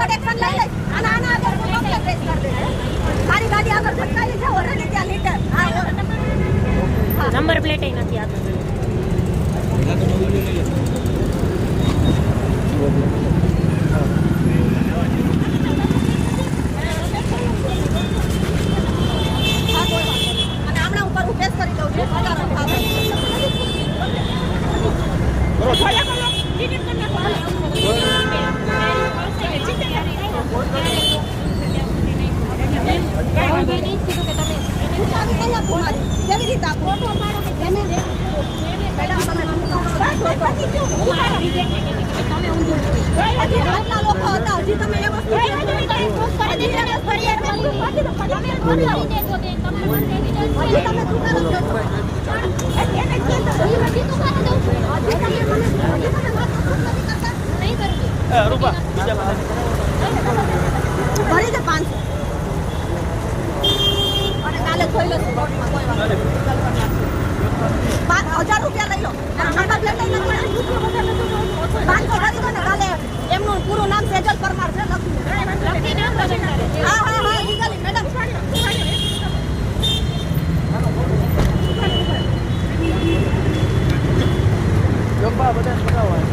કડક એક્શન લઈ લઈશ. અને આના આગળ હું કમ્પ્લેન રેસ કરી દઈશ મારી ગાડી આગળ ભટકાઈ છે ઓરડી ત્યાં લીટર. હા નંબર પ્લેટ નથી આવતો Bueno, રૂપા બીજા ફરી તો લઈ લો પાંચ હજાર રૂપિયા લઈ લો પાંચસો કરી દો ને કાલે એમનું પૂરું નામ સેજલ પરમાર છે લખી હા હા હા madam Yok ba, bu da şurada var.